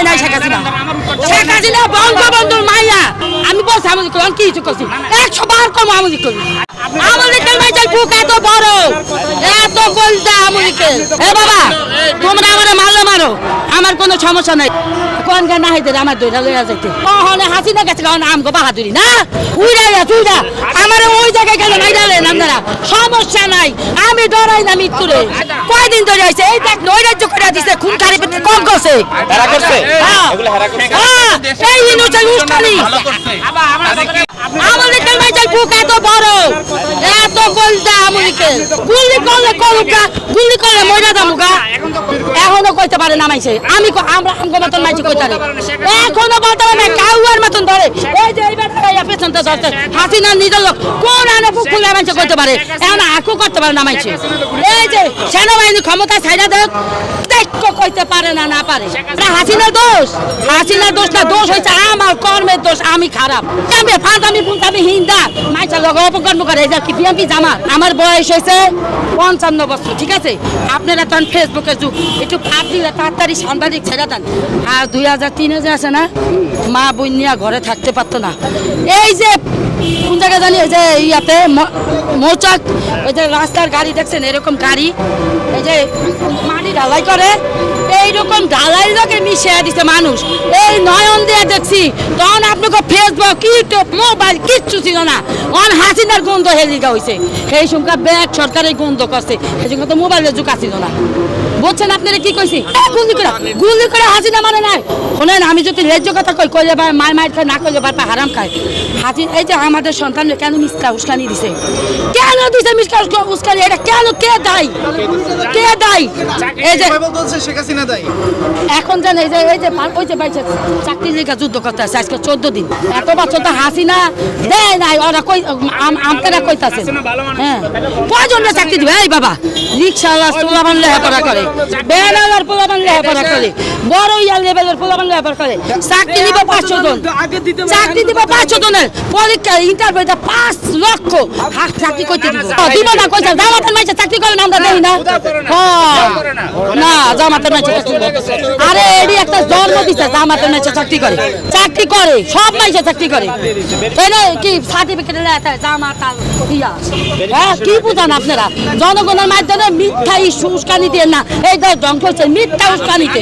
দেয় নাই, শেখ হাসিনা। শেখ হাসিনা বঙ্গবন্ধুর মাইয়া। আমি বলছি, আমি আমি কি কিছু করছি? একশো বার কম আমি করি আমলিকের মাইজাল বুক এত বড়, এত গোলদা আমলিকের এ বাবা, তোমরা আমার মারলে মারো। আমার কোনো সমস্যা নাই। কোন গান না হইতে আমার দইরা লইয়া যাইতে? কখনে হাসিনা গেছে কারণ আমগো বাহাদুরি না? উইরা যা তুইরা আমার ওই জায়গায় গেলে মাইরালেন আপনারা সমস্যা নাই আমি ডরাই না মৃত্যুরে। কয়দিন ধরে আইছে এই দেখ নৈরাজ্য করে দিছে খুন খারি পেতে কম করছে। হেরা করছে? হ্যাঁ। এগুলো হেরা করছে? হ্যাঁ, এই ইনুচাল উস্কানি। আমলিকের মাইজাল বুক এত বড়, এত গোলদা আমলিকের গুলি করলে করুকা গুলি করলে মইরা দামুকা এখনও কইতে পারে না মাইছে। আমি আমরা আমগো মতন মাইছে কইতে পারে। এখনও বলতে পারে কাউয়ার মতন ধরে। এই যে এইবার ইয়া পেছনতে ধরছে। হাসিনা নিজের লোক, কোন আনে বুক খুলে মাইছে কইতে পারে? এখন আকু করতে পারে না মাইছে। এই যে সেনাবাহিনী ক্ষমতা ছাইড়া দেখ, দেখো কইতে পারে না না পারে। হাসিনার দোষ। হাসিনার দোষ না, দোষ হয়েছে আমার কর্মের দোষ, আমি খারাপ। আমি ফাঁদামি ফুলতামি হিন্দা। মাইসা লোক অপকর্ম করে এই যে আমার বয়স হয়েছে পঞ্চান্ন বছর, ঠিক আছে? আপনারা তখন ফেসবুকের যুগ। একটু তাড়াতাড়ি সাংবাদিক ছেড়ে দেন। আর দুই হাজার তিনে যে আছে না? মা বোন নিয়ে ঘরে থাকতে পারতো না। এই যে, কোন জায়গায় জানি, এই যে ইয়াতে মৌচাক ওই যে রাস্তার গাড়ি দেখছেন, এরকম গাড়ি, এই যে মাটি ঢালাই করে, এইরকম ঢালাই লোকে মিশিয়ে দিছে মানুষ। এই নয়ন দিয়ে দেখছি। তখন আপনাকে মোবাইল, কিচ্ছু না। অন হাসিনার গন্ধ হেলিকা হয়েছে সেই সংখ্যা ব্যাগ সরকারের গন্ধ করছে। সেই সংখ্যা তো মোবাইলের যুগ আসিল না। বুঝছেন আপনারা কি কইছি? এ, গুলি করে গুলি করে হাসিনা মানে নাই। শোনেন আমি যদি লেজ্জ কথা কই কইলে বা মায় মায়ের খায় না কইলে বা হারাম খায়। হাসি এই যে আমাদের সন্তান কেন মিসকা উস্কানি দিছে? কেন দিছে মিসকা উস্কা- উস্কানি? এটা কেন কে দায়ী? কে দায়ী? এই যে এখন জান এই যে এই যে ওই যে বাইছে চাকরি লেখা যুদ্ধ করতে আছে আজকে চোদ্দ দিন। এত বছর তো হাসিনা দেয় নাই ওরা কই আম- আমতারা কইতাছেন হ্যাঁ। কয়জনটা চাকরি দিবে? এই বাবা রিক্সাওয়ালা পোলাবান লেখাপড়া করে। বেড়ালার পোলাবান লেখাপড়া করে। বড় ইয়ার লেভেলের পোলাবান লেখাপড়া করে। চাকরি দিব পাঁচশো জন। চাকরি দিব পাঁচশো জনের। পরীক্ষা ইন্টারভিউটা পাঁচ লক্ষ। হাক চাকরি করতে দিব। না কইছে জামাতের মাইছে চাকরি করে না আমরা দেই না। হ্যাঁ। না। জামাতের মাইছে চাকরি আরে এডি জন্ম দিছে জামাতের চাকরি করে। চাকরি করে, সব চাকরি করে। কি সার্টিফিকেট হ্যাঁ? কি বুঝান আপনারা? জনগণের মাধ্যমে মিথ্যা উস্কানি দিয়ে না, এই ধ্বংস হচ্ছে মিথ্যা উস্কানিতে।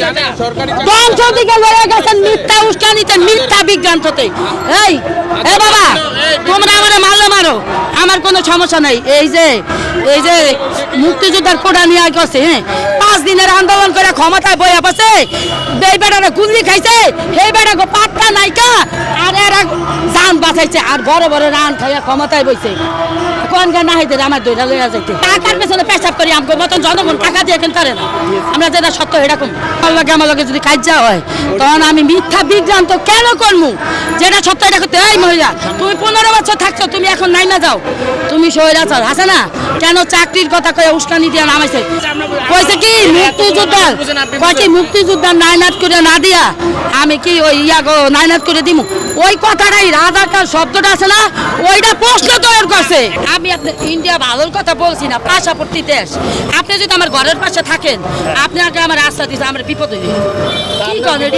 ধ্বংস দিকে লড়ে গেছেন মিথ্যা উস্কানিতে, মিথ্যা এই, এ বাবা, তোমরা আমার মারলে মারো। আমার কোনো সমস্যা নাই। এই যে এই যে মুক্তিযোদ্ধার কোটা নিয়ে করছে হ্যাঁ? পাঁচ দিনের আন্দোলন করে ক্ষমতায় বইয়া পাচ্ছে বেটারা গুল্লি খাইছে আর এরা জান বাঁচাইছে, আর বড় বড় রান খাইয়া ক্ষমতায় বইছে। কোন আমার লইয়া যাইতে। টাকার পেছনে পেশাব করি মতন জনগণ টাকা দিয়ে করে না? আমরা যেটা সত্য এরকম আমার আমার যদি হয়, তখন আমি মিথ্যা বিভ্রান্ত কেন করমু? যেটা সত্য এটা করতে, এই মহিলা, তুমি পনেরো বছর থাকছো, তুমি এখন নাই না যাও। তুমি সৈরাচার আছে না? কেন চাকরির কথা কয়ে উস্কানি দিয়ে নামাইছে? কইছে কি মুক্তিযোদ্ধার কয় কি মুক্তিযোদ্ধার নাইনাত করে না দিয়া আমি কি ওই ইয়া গো নাইনাত করে দিমু? ওই কথাটাই রাজাকার শব্দটা আছে না ওইটা প্রশ্ন তৈরি করছে। আমি আপনার ইন্ডিয়া ভালোর কথা বলছি না পাশাপর্তি দেশ। আপনি যদি আমার ঘরের পাশে থাকেন আপনাকে আমার রাস্তা দিতে আমার বিপদ হইবে কি করেন?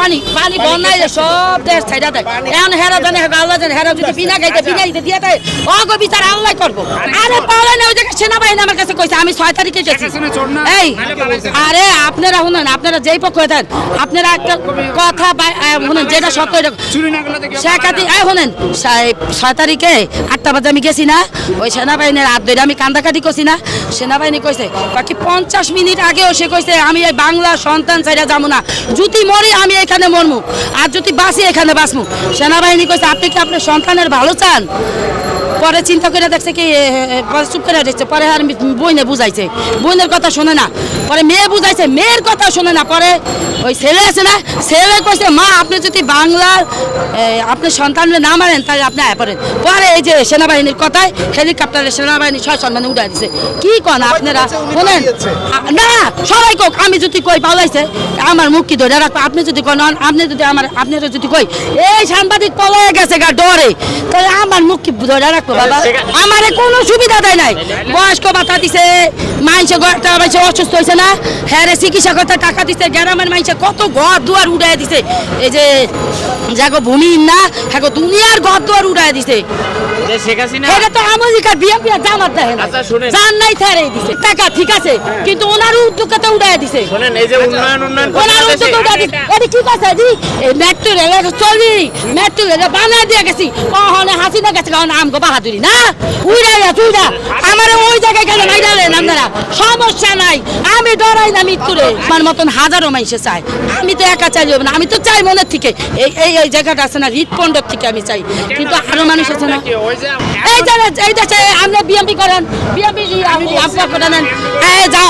পানি পানি বন্যায় সব দেশ ছাইড়া দেয়। এখন হেরা জানে আল্লাহ জানে হেরা যদি বিনা গাইতে বিনা গাইতে দিয়ে দেয় অগো বিচার আল্লাহ করব। আরে পাওয়া না ওই জায়গায় সেনাবাহিনী আমার কাছে কইছে আমি ছয় তারিখে গেছি। এই আরে আপনারা শুনুন আপনারা যেই পক্ষ দেন। আপনারা একটা কথা শুনুন যেটা সত্য এটা শেখ হাসিনা এই শুনেন, ছয় তারিখে আটটা বাজে আমি গেছি না। ওই সেনাবাহিনীর হাত ধরে আমি কান্দাকাটি করছি না। সেনাবাহিনী কইছে, বাকি পঞ্চাশ মিনিট আগেও সে কইছে, আমি এই বাংলা সন্তান চাইরা যাব না। যদি মরি, আমি এখানে মরমু। আর যদি বাঁচি, এখানে বাঁচমু। সেনাবাহিনী কইছে, আপনি কি আপনার সন্তানের ভালো চান? পরে চিন্তা করে দেখছে কি পরে চুপ করে দেখছে পরে আর বইনে বুঝাইছে। বইনের কথা শোনে না। পরে মেয়ে বুঝাইছে মেয়ের কথা শোনে না। পরে ওই ছেলে আছে না ছেলে কইছে মা আপনি যদি বাংলার আপনি সন্তানরে না মারেন তাহলে আপনি আয় পড়েন পরে এই যে সেনাবাহিনীর কথায় হেলিকপ্টারে সেনাবাহিনী ছয় সম্মানে উঠাই দিছে। কি কন আপনারা? আ- না সবাই কোক আমি যদি কই পালাইছে আমার মুখ কি ধরে রাখব? আপনি যদি কোন আপনি যদি আমার আপনারা যদি কই এই সাংবাদিক পলাই গেছে গা ডরে। তাহলে আমার মুখ কি ধরে রাখব? বাবা আমারে কোনো সুবিধা দেয় নাই। বয়স্ক ভাতা দিছে মাইসে ঘরটা মাইসে অসুস্থ হয়েছে না। হ্যাঁ চিকিৎসা করতে টাকা দিছে গ্রামের মাইসে কত ঘর দুয়ার উড়াই দিছে। এই যে যাগো ভূমি না হ্যাঁ দুনিয়ার ঘর দুয়ার উড়াই দিছে। যে শেখ হাসিনা এটা তো আমেরিকার বিএনপি আর জামাত দেখে না আচ্ছা, শুনেন। জান নাই থারে দিছে। টাকা ঠিক আছে কিন্তু ওনার উদ্যোগকে তো দিছে। শোনেন এই যে উন্নয়ন উন্নয়ন ওনার উদ্যোগ উড়াই দিছে। এটা কি কথা দি এই মেট্রো রেল চলি মেট্রো রেল বানায় দিয়ে গেছি। কখনে হাসিনা গেছে কারণ আমগো বাহাদুরি। না আমার ওই জায়গায় গেলে মাইরালেন আপনারা সমস্যা নাই। আমি ডরাই না মৃত্যুরে। আমার মতন হাজারো মাইসে চাই আমি তো একা চাই না। আমি তো চাই মনের থেকে। এই এই জায়গাটা আছে না হৃদপণ্ডর থেকে আমি চাই। কিন্তু আরও মানুষ আছে না। এই যে এই দেশে আপনি বিএমপি করেন। বিএমপি পক্ষ নেন যা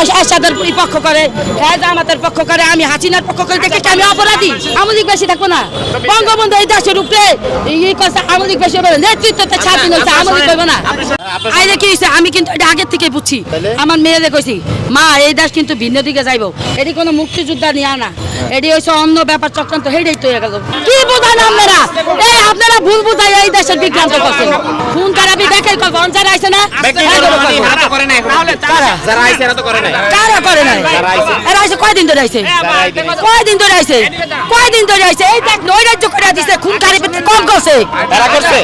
পক্ষ করে হ্যাঁ জামাতের পক্ষ করে আমি হাসিনার পক্ষ করে দেখে আমি অপরাধী? আমলিক বেশি থাকব না। বঙ্গবন্ধু এই দেশের উপরে আমলিক বেশি হবে নেতৃত্বতে স্বাধীন হচ্ছে আমলিক করব না। যে কি হয়েছে আমি কিন্তু এটা আগের থেকে বুঝছি। আমার মেয়েদের কইছি মা এই দেশ কিন্তু ভিন্ন দিকে যাইবো। এটি কোনো মুক্তিযোদ্ধা নিয়ে না। এটি হয়েছে অন্য ব্যাপার চক্রান্ত হেডেই তো হয়ে গেল। কি বোঝান আপনারা? এই আপনারা ভুল বুঝাই এই দেশের বিক্রান্ত করছেন। খুন খারাপি দেখে কখন যারা আইছে না? ব্যক্তি কোনো করব। হারা তো করে? নাই এখন। কারা? যারা আইছে এরা তো করে নাই। কারা করে নাই? যারা আইছে। এরা আইছে কয়দিন ধরে আইছে? যারা আইছে। কয়দিন ধরে আইছে? কয়দিন ধরে আইছে? এই দেখ নৈরাজ্য করে দিছে খুন খারাপি কম করছে? হেরা করছে।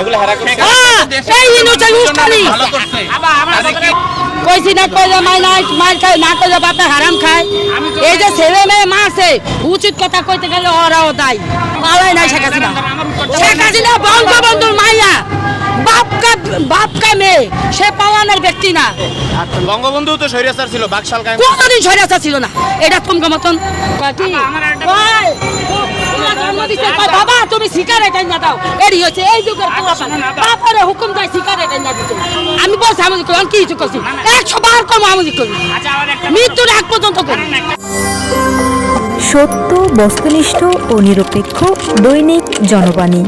এগুলো হেরা করছে। হ্যাঁ, এই ইনুচে উস্তানি। কইছি না কইলে মাই নাই মার খায় না কইলে বাপে হারাম খায়। এই যে ছেলে মেয়ে মারছে উচিত কথা কইতে গেলে ওরাও দায়। পালাই নাই শেখ হাসিনা। শেখ হাসিনা বঙ্গবন্ধুর মাইয়া। বাপকা বাপকা মেয়ে সে পাওয়ানোর ব্যক্তি না। বঙ্গবন্ধু তো স্বৈরাচার ছিল বাকশাল কায়েম। কোনদিন সরিয়াছা ছিল না। এটা তোমার মতন? কি? বাবা তুমি সিগারেট না দাও। এডি হচ্ছে এই যুগের পোলাপান হুকুম দেয় সিগারেট না দিতে আমি বলছি আমি কি কিছু করছি? একশো বার কম আমি করি মৃত্যুর এক পর্যন্ত করি। সত্য বস্তুনিষ্ঠ ও নিরপেক্ষ দৈনিক জনবাণী।